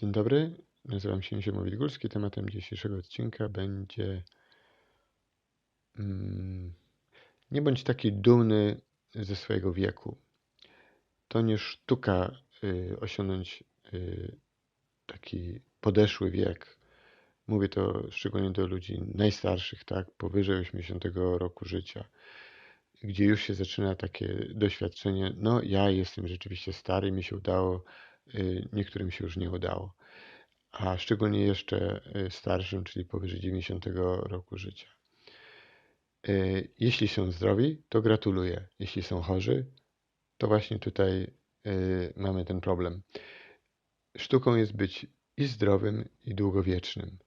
Dzień dobry, nazywam się Ziemowit Górski. Tematem dzisiejszego odcinka będzie mm, nie bądź taki dumny ze swojego wieku. To nie sztuka y, osiągnąć y, taki podeszły wiek. Mówię to szczególnie do ludzi najstarszych, tak, powyżej 80 roku życia, gdzie już się zaczyna takie doświadczenie, no ja jestem rzeczywiście stary, mi się udało, niektórym się już nie udało a szczególnie jeszcze y, starszym, czyli powyżej 90 roku życia. Y, jeśli są zdrowi, to gratuluję. Jeśli są chorzy, to właśnie tutaj y, mamy ten problem. Sztuką jest być i zdrowym, i długowiecznym.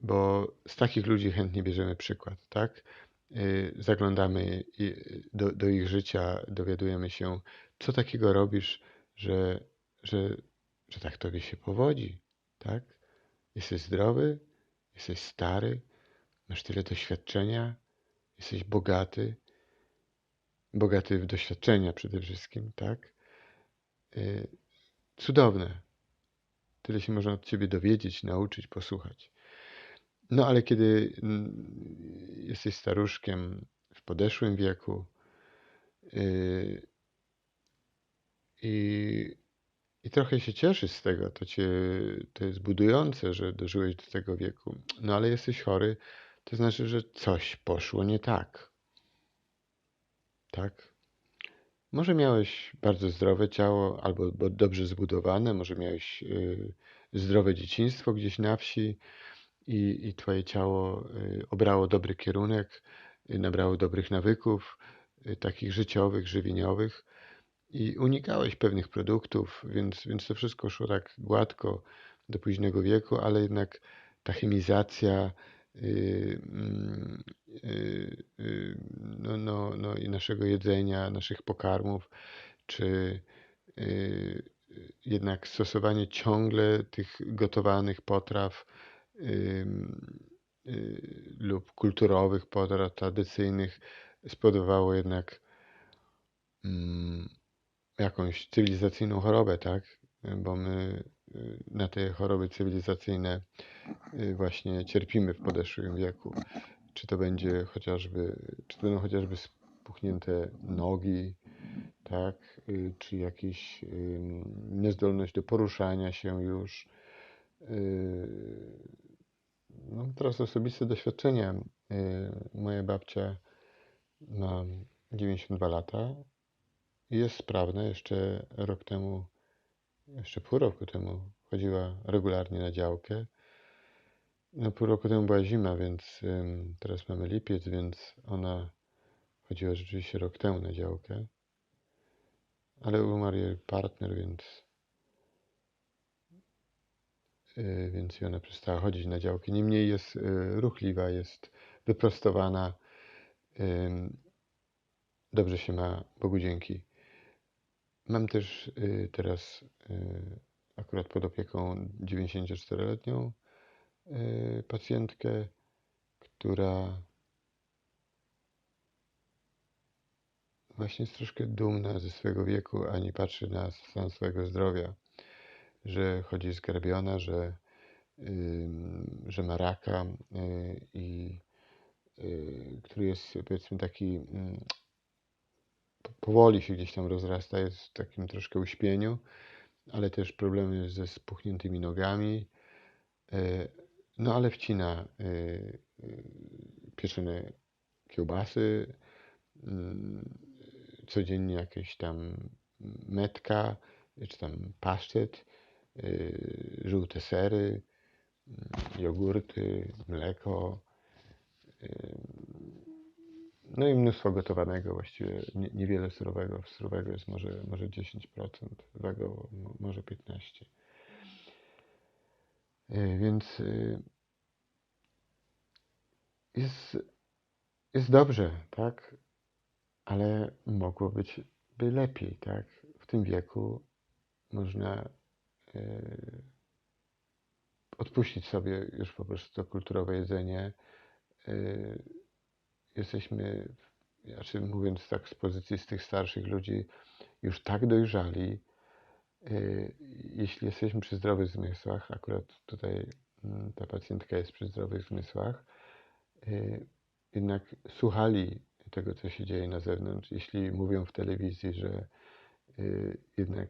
Bo z takich ludzi chętnie bierzemy przykład, tak? Zaglądamy do, do ich życia, dowiadujemy się, co takiego robisz, że, że że tak tobie się powodzi, tak? Jesteś zdrowy, jesteś stary, masz tyle doświadczenia, jesteś bogaty, bogaty w doświadczenia przede wszystkim, tak? Y, cudowne. Tyle się można od ciebie dowiedzieć, nauczyć, posłuchać. No ale kiedy mm, jesteś staruszkiem w podeszłym wieku yy, i i trochę się cieszysz z tego, to, cię, to jest budujące, że dożyłeś do tego wieku. No ale jesteś chory, to znaczy, że coś poszło nie tak. Tak? Może miałeś bardzo zdrowe ciało, albo dobrze zbudowane, może miałeś y, zdrowe dzieciństwo gdzieś na wsi i, i twoje ciało y, obrało dobry kierunek, y, nabrało dobrych nawyków, takich życiowych, żywieniowych i unikałeś pewnych produktów, więc, więc to wszystko szło tak gładko do późnego wieku, ale jednak ta chemizacja yy, yy, yy, no, no, no i naszego jedzenia, naszych pokarmów, czy y, jednak stosowanie ciągle tych gotowanych potraw y, lub kulturowych tradycyjnych spowodowało jednak mm, jakąś cywilizacyjną chorobę, tak? Bo my y, na te choroby cywilizacyjne y, właśnie cierpimy w podeszłym wieku. Czy to będzie chociażby, czy to będą chociażby spuchnięte nogi, tak? Y, czy jakieś niezdolność do poruszania się już. No, teraz osobiste doświadczenia. Moja babcia ma 92 lata, jest sprawna. Jeszcze rok temu, jeszcze pół roku temu chodziła regularnie na działkę. No pół roku temu była zima, więc teraz mamy lipiec, więc ona chodziła rzeczywiście rok temu na działkę. Ale umarł jej partner, więc więc i ona przestała chodzić na działkę. Niemniej jest yy, ruchliwa, jest wyprostowana. Dobrze się ma, Bogu dzięki. Mam też y, teraz y, akurat pod opieką 94-letnią y, pacjentkę, która właśnie jest troszkę dumna ze swojego wieku, a nie patrzy na stan swojego zdrowia, że chodzi zgarbiona, że, że ma raka i który jest powiedzmy taki mm, powoli się gdzieś tam rozrasta, jest w takim troszkę uśpieniu, ale też problemy ze spuchniętymi nogami. E, no ale wcina pieczone kiełbasy, mm, codziennie jakieś tam metka, czy tam pasztet, żółte sery, mm, jogurty, mleko, no i mnóstwo gotowanego, właściwie niewiele surowego. Surowego jest może, może 10%, tego może 15%. E, więc jest, jest dobrze, tak? Ale mogło być by lepiej, tak? W tym wieku można odpuścić sobie już po prostu to kulturowe jedzenie. Jesteśmy, znaczy mówiąc tak z pozycji z tych starszych ludzi, już tak dojrzali, y, jeśli jesteśmy przy zdrowych zmysłach, akurat tutaj mm, ta pacjentka jest przy zdrowych zmysłach, jednak słuchali tego, co się dzieje na zewnątrz, jeśli mówią w telewizji, że jednak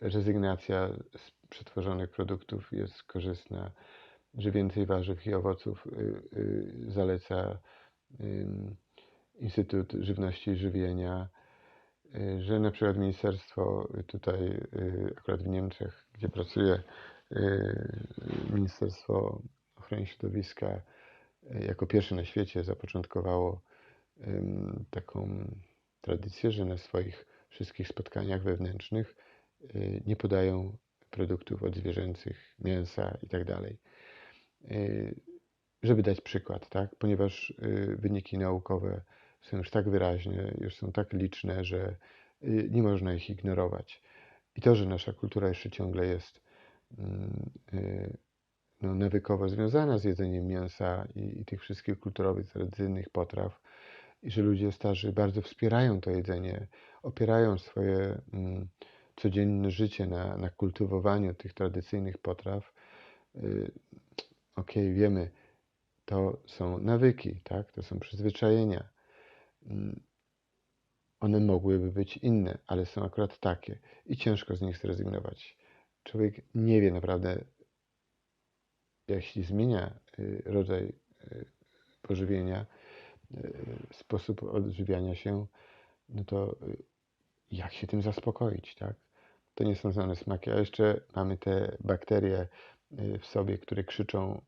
rezygnacja z przetworzonych produktów jest korzystna, że więcej warzyw i owoców zaleca Instytut Żywności i Żywienia, y, że na przykład ministerstwo tutaj, y, akurat w Niemczech, gdzie pracuję, y, Ministerstwo Ochrony Środowiska jako pierwsze na świecie zapoczątkowało taką tradycję, że na swoich wszystkich spotkaniach wewnętrznych nie podają produktów odzwierzęcych, mięsa itd. Tak żeby dać przykład, tak? ponieważ wyniki naukowe są już tak wyraźne, już są tak liczne, że y, nie można ich ignorować. I to, że nasza kultura jeszcze ciągle jest mm, y, no, nawykowo związana z jedzeniem mięsa i, i tych wszystkich kulturowych, tradycyjnych potraw, i że ludzie starzy bardzo wspierają to jedzenie, opierają swoje mm, codzienne życie na, na kultywowaniu tych tradycyjnych potraw. Y, okej, okay, wiemy, to są nawyki, tak? to są przyzwyczajenia. Mm, one mogłyby być inne, ale są akurat takie i ciężko z nich zrezygnować. Człowiek nie wie naprawdę, jeśli zmienia y, rodzaj y, pożywienia, sposób odżywiania się, no to jak się tym zaspokoić, tak? To nie są znane smaki, a jeszcze mamy te bakterie w sobie, które krzyczą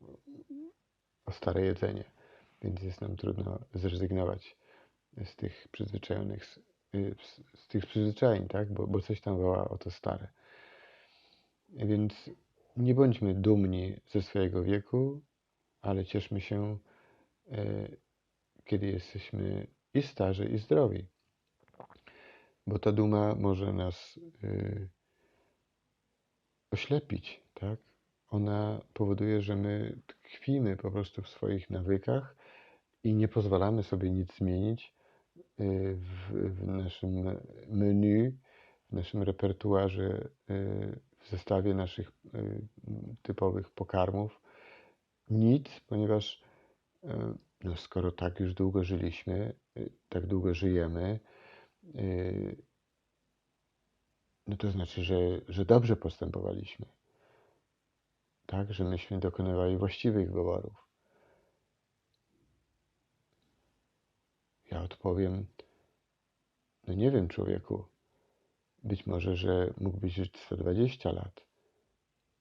o stare jedzenie, więc jest nam trudno zrezygnować z tych przyzwyczajonych, y, z tych przyzwyczajeń, tak? Bo, bo coś tam woła o to stare. Więc nie bądźmy dumni ze swojego wieku, ale cieszmy się, e, kiedy jesteśmy i starzy, i zdrowi. Bo ta duma może nas e, oślepić, tak? Ona powoduje, że my tkwimy po prostu w swoich nawykach i nie pozwalamy sobie nic zmienić, Y, w, w naszym menu, w naszym repertuarze, y, w zestawie naszych y, typowych pokarmów nic, ponieważ no skoro tak już długo żyliśmy, tak długo żyjemy, no to znaczy, że, że dobrze postępowaliśmy. Tak, że myśmy dokonywali właściwych wyborów. Ja odpowiem, no nie wiem, człowieku. Być może, że mógłbyś żyć 120 lat,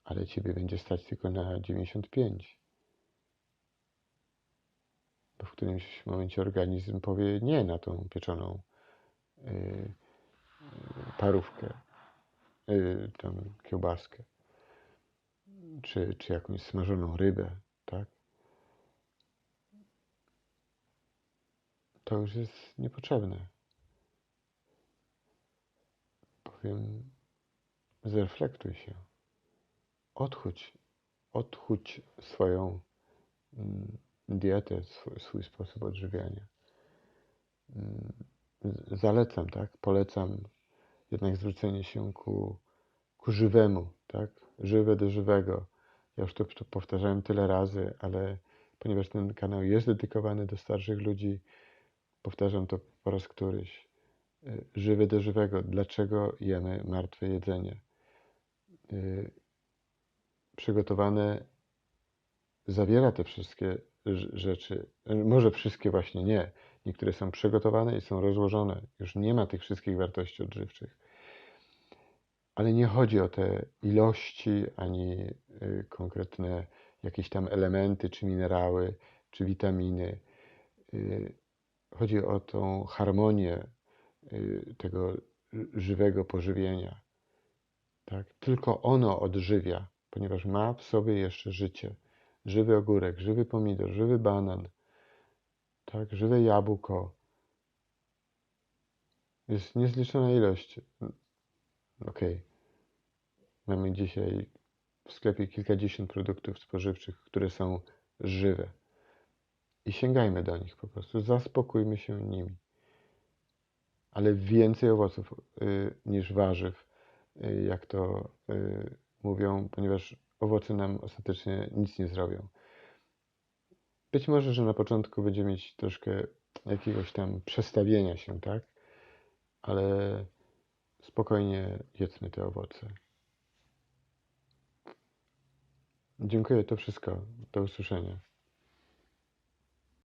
ale ciebie będzie stać tylko na 95. Bo w którymś momencie organizm powie nie na tą pieczoną parówkę, yy, tam kiełbaskę, czy, czy jakąś smażoną rybę, tak? to już jest niepotrzebne. Powiem, zreflektuj się. Odchudź, odchudź swoją mm, dietę, swój, swój sposób odżywiania. Zalecam, tak? Polecam jednak zwrócenie się ku, ku żywemu, tak? Żywe do żywego. Ja już to, to powtarzałem tyle razy, ale ponieważ ten kanał jest dedykowany do starszych ludzi, powtarzam to po raz któryś, y, żywy do żywego. Dlaczego jemy martwe jedzenie? Y, przygotowane zawiera te wszystkie rzeczy. Może wszystkie właśnie nie. Niektóre są przygotowane i są rozłożone. Już nie ma tych wszystkich wartości odżywczych. Ale nie chodzi o te ilości, ani y, konkretne jakieś tam elementy, czy minerały, czy witaminy chodzi o tą harmonię y, tego żywego pożywienia. Tak? Tylko ono odżywia, ponieważ ma w sobie jeszcze życie. Żywy ogórek, żywy pomidor, żywy banan, tak? żywe jabłko. Jest niezliczona ilość. Ok. Mamy dzisiaj w sklepie kilkadziesiąt produktów spożywczych, które są żywe i sięgajmy do nich po prostu, zaspokójmy się nimi. Ale więcej owoców y, niż warzyw, y, jak to y, mówią, ponieważ owoce nam ostatecznie nic nie zrobią. Być może, że na początku będzie mieć troszkę jakiegoś tam przestawienia się, tak? Ale spokojnie jedzmy te owoce. Dziękuję, to wszystko. Do usłyszenia.